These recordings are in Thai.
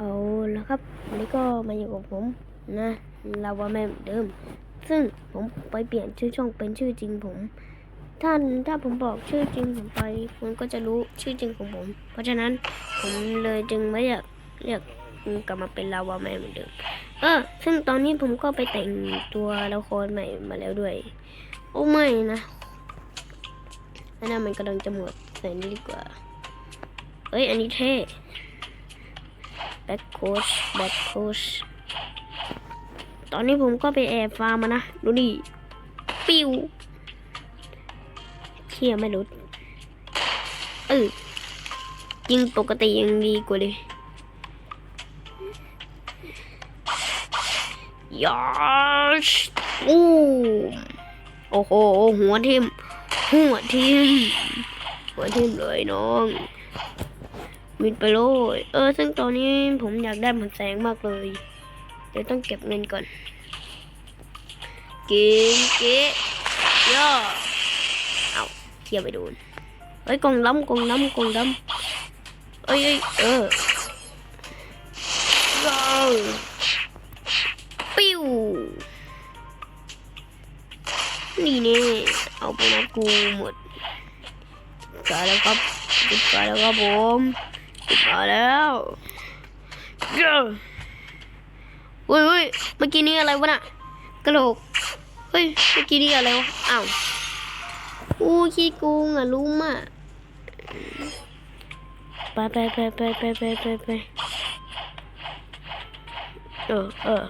เอาแล้วครับวันนี้ก็มาอยู่กับผมนะลาวาแมนเหมือนเดิม ซึ่งผมไปเปลี่ยนชื่อช่องเป็นชื่อจริงผมถ้าถ้าผมบอกชื่อจริงผมไปมันก็จะรู้ชื่อจริงของผม เพราะฉะนั้นผมเลยจึงไม่อยากเรียกกลับมาเป็นลาวาแมนเหมือนเดิมเออซึ่งตอนนี้ผมก็ไปแต่งตัวละครใหม่มาแล้วด้วย โอ้ไม่นะอันนั้นมันกำลังจะหมดใส่นี่ดีกว่าเอ้ยอันนี้เท่ แบ็คโคชแบ็คโคชตอนนี้ผมก็ไปแอบฟาร์มมานะ ดูดิ ปิ้วเชี่ยไม่รู้เออยิงปกติยังดีกว่าเลยยาชอู้โอ้โห หัวทิมหัวทิมหัวทิมเลยน้อง มิดไปเลยเออ ซึ่งตอนนี้ผมอยากได้มันแสงมากเลย เดี๋ยวต้องเก็บเงินก่อน เกินเก๊ย่อเอาเทียบไปโดนเฮ้ยกองล้ำกองล้ำกองล้ำเอ้ยเอ้ยเออว้าวปิ้วนี่นี่เอาไปนะกูหมดกาแล้วครับปิดไฟแล้วครับผม มาแล้วเย้เฮ้ยเฮ้ยเมื่อกี้นี้อะไรวะน่ะกระโหลก เฮ้ย เมื่อกี้นี้อะไรวะ อ้าว อู้ขี้โกงอะลุงอะ ไปไปไปไปไปไปไปไปเออเออ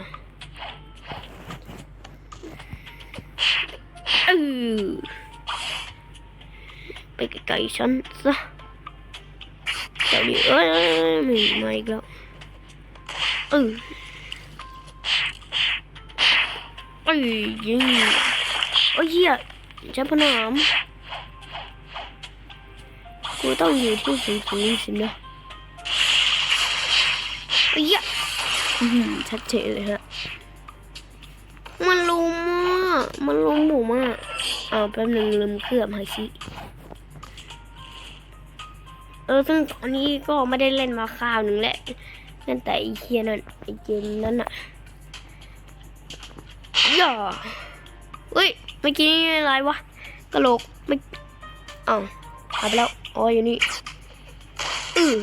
เออไปไกลๆฉันซะ วนี้เอ้ยเอ้ยเอ้ยไม่มาอีกแล้วเออเอ้ยยิงโอ้ยเหี้ยใช้พนามกูต้องอยู่ที่สูงสูงๆสินะเอ้ยเหี้ยอื้อหือชัดเจนเลยฮะ มันลุมอะ มันลุมผมอะเอาแป๊บนึงลืมเคลือบฮาชิ เออซึ่งตอนนี้ก็ไม่ได้เล่นมาคราวหนึ่งแหละตั้งแต่ไอเคียนั่นไอเกมนั้นอะย่าเฮ้ยเมื่อกี้อะไรวะกระโหลกไม่อ้าวหายไปแล้วอ๋ออยู่นี่อือ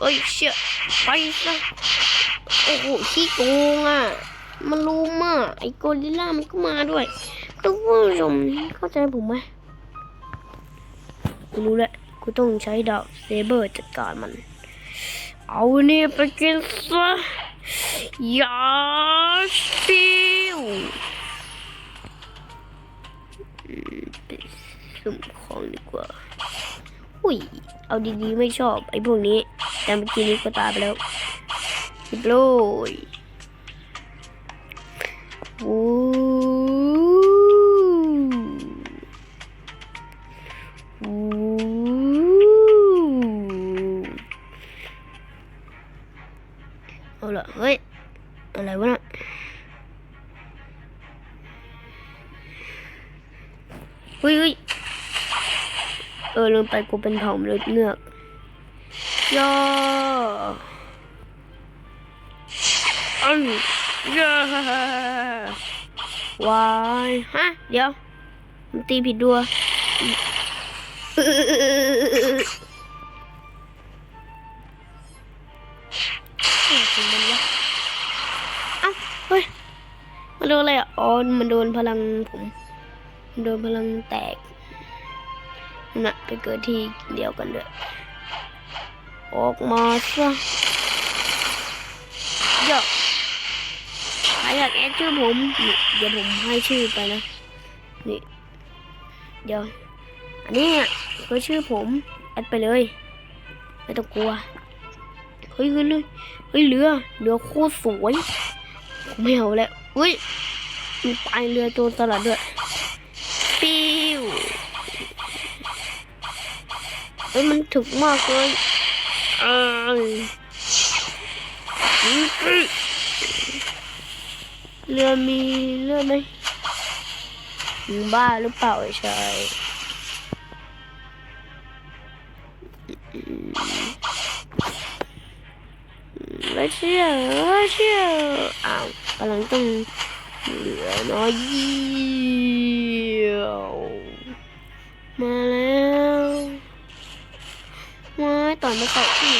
เอ้ยเชี่ยไปซะโอ้โหขี้โกงอะมันรู้มากไอโกริล่ามันก็มาด้วยคือผู้ชมเข้าใจผมไหมไม่รู้แหละ กูต้องใช้ดาบเซเบอร์จัดการมัน เอาเนี่ยไปกินซะยาซิวอืมไปสุ่มของดีกว่า อุ้ย เอาดีๆ ไม่ชอบไอ้พวกนี้ แต่เมื่อกี้นี้ก็ตายไปแล้วเรียบร้อยโอ้ เฮ้ย อะไรวะน่ะเฮ้ยเฮ้ยเออลืมไปกูเป็นเผ่ามนุษย์เงือกย่ออันย่าวายฮะ เดี๋ยว มันตีผิดดัว อ๋อ มันโดนพลังผมมันโดนพลังแตกน่ะไปเกิดที่เดียวกันด้วย ออกมาซะเดี๋ยวใครอยากแอดชื่อผมนี่เดี๋ยวผมให้ชื่อไปนะ นี่ เดี๋ยว อันนี้ก็ชื่อผมแอดไปเลย ไม่ต้องกลัว เฮ้ยเฮ้ยเฮ้ยเฮ้ยเรือ เรือโคตรสวยไม่เอาแล้วเฮ้ย มีปลายเรือโจรสลัดด้วย ปิ้วเฮ้ยมันถึกมากเลยเอยอื้ออื้อเรือมีเรือไหมมึงบ้าหรือเปล่าไอ้ชายแล้วเชี่ยเอ้ยเชี่ยอ้าวกำลังต้อง เหลือน้อยเดียว มาแล้วว้ายต่อยไม่เข้าที่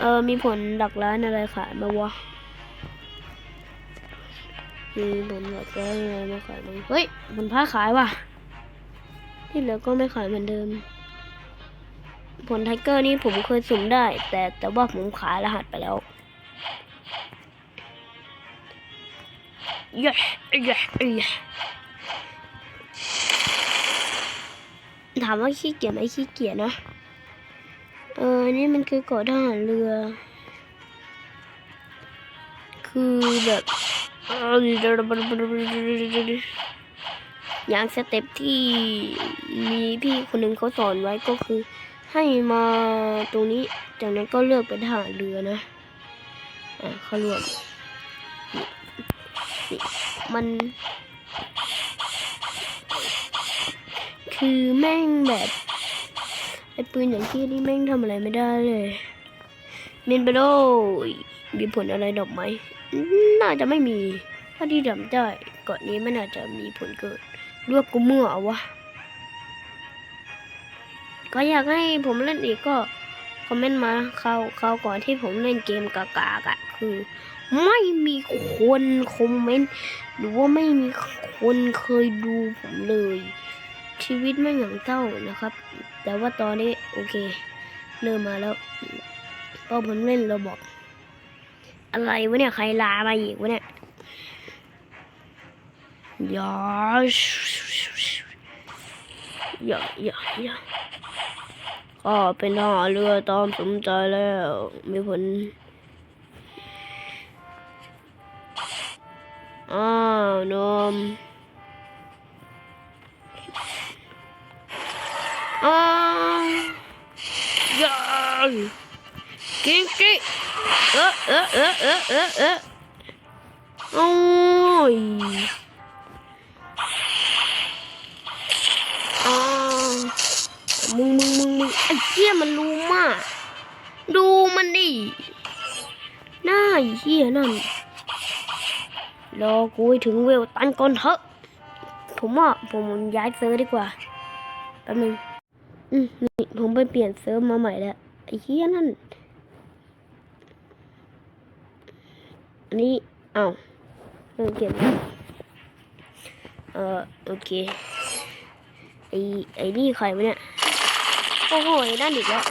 เออ มีผลหลักล้านอะไรขายมาวะ มีผลหลักล้านอะไรมาขายมั้งเฮ้ยผลผ้าขายว่ะ ที่เหลือก็ไม่ขายเหมือนเดิม ผลไทเกอร์นี่ผมเคยสุ่มได้ แต่แต่ว่าผมขายรหัสไปแล้ว เย้เย้เย้ถามว่าขี้เกียจไหมขี้เกียจนะ เออ นี่มันคือเกาะทหารเรือ คือแบบอย่างสเต็ปที่มีพี่คนหนึ่งเขาสอนไว้ก็คือ ให้มาตรงนี้ จากนั้นก็เลือกเป็นทหารเรือนะ อ่าข้ารวม นี่มัน คือแม่งแบบไอ้ปืนอย่างที่นี่แม่งทำอะไรไม่ได้เลยมินเบโดมีผลอะไรดอกไหม น่าจะไม่มี ถ้าที่จำได้เกาะนี้ไม่น่าจะมีผลเกิดเลือกกูเมั่อวะ ก็อยากให้ผมเล่นอีกก็ คอมเมนต์มาคราวคราก่อนที่ผมเล่นเกมกากากอะคือ ไม่มีคนคอมเมนต์หรือว่าไม่มีคนเคยดูผมเลย ชีวิตไม่อย่างเศร้านะครับ แต่ว่าตอนนี้โอเค เริ่มมาแล้วพราะผมเล่นเราบอก อะไรวะเนี่ยใครลามาอีกวะเนี่ยอย่าอย่าอย่าอย่า ก็เป็นทหารเรือตามสมใจแล้ว มีผลอ้าวนมอ้าวย่ากิ๊กกิ๊กเออเออเออเออเออเออโอ้ย ไอ้เหี้ยมันรู้มาก ดูมันดิหน้าไอ้เหี้ยนั่นรอกูให้ถึงเวลตันก่อนเถอะ ผมว่าผมย้ายเซิร์ฟดีกว่าแป๊บนึงอืมนี่ผมไปเปลี่ยนเซิร์ฟมาใหม่แล้วไอ้เหี้ยนั่นอันนี้เอ้าวเออเก็บไว้เออโอเคไอ้ไอ้นี่ใครวะเนี่ย โอ้โหนั่นอีกแล้ว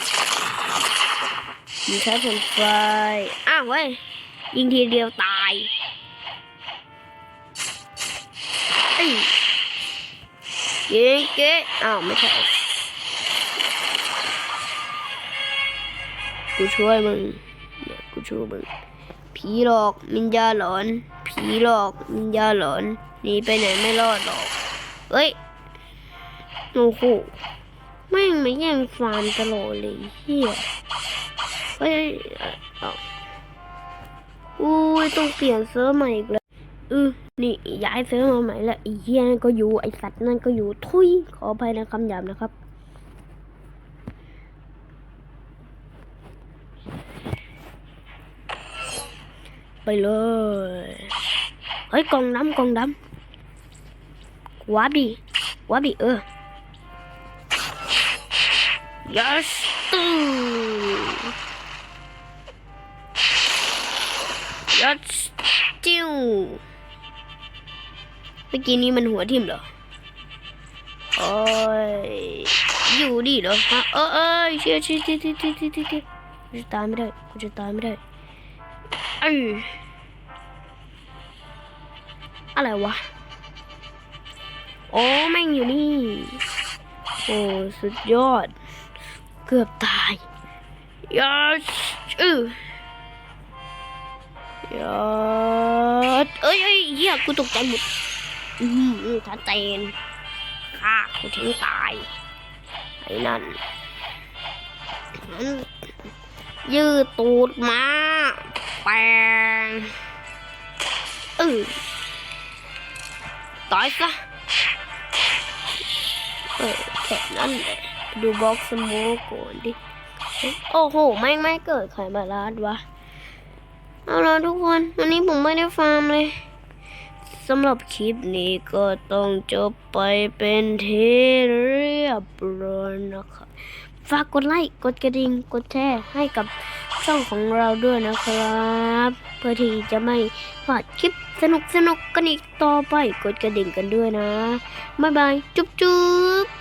มีใช้ผลไฟ อ้าวเว้ย ยิงทีเดียวตายเอ้ยิงเก๊ะอ้าวไม่ใช่กูช่วยมึงเดี๋ยกูช่วยมึง ผีหลอกมินยาหลอน ผีหลอกมินยาหลอนหนีไปไหนไม่รอดหรอกเฮ้ยโอ้โห ม่งมาแย่งฟาร์มตลอดเลยเฮียเฮ้ยเอ่อเอาอุ้ยต้องเปลี่ยนเซิร์ฟใหม่อีกแล้วเออนี่ย้ายเซิร์ฟมาใหม่ล้วไอ้เฮียนั่นก็อยู่ไอ้สัตว์นั่นก็อยู่ทุยขออภัยในคำหยาบนะครับไปเลย เฮ้ยกองดำกองดำวาร์ปดิวาร์ปดิเออ Yes ยัดจิ้วเมื่อกี้นี้มันหัวทิ่มเหรอ โอ้ย อยู่ดีเหรอฮะเออเออเชี่ยเชี่ยเชี่ยเชี่ยเชี่ยเชี่ยกูจะตายไม่ได้กูจะตายไม่ได้ไออะไรวะ โอ้แม่งอยู่นี่ โอ้ สุดยอด เกือบตายยอดเออยอดเอ้ยเอ้ยเหี้ยกูตกใจหมด อืมชัดเจนฆ่ากูทิ้งตาย ไอ้นั่น ยืดตูดมาแปงเออตายซะเออแค่นั้นแหละ ดูบล็อกสมกก่อนดิ โอ้โหไม่งไม่เกิดใครมาลาดวะ เอาละทุกคนวันนี้ผมไม่ได้ฟาร์มเลยสำหรับคลิปนี้ก็ต้องจบไปเป็นที่เรียบร้อยนะครับฝากกดไลค์ กดกระดิ่ง กดแชร์ให้กับช่องของเราด้วยนะครับ เพื่อที่จะไม่พลาดคลิปสนุกสนุกกันอีกต่อไป กดกระดิ่งกันด้วยนะ บ๊ายบาย จุ๊บจุ๊บ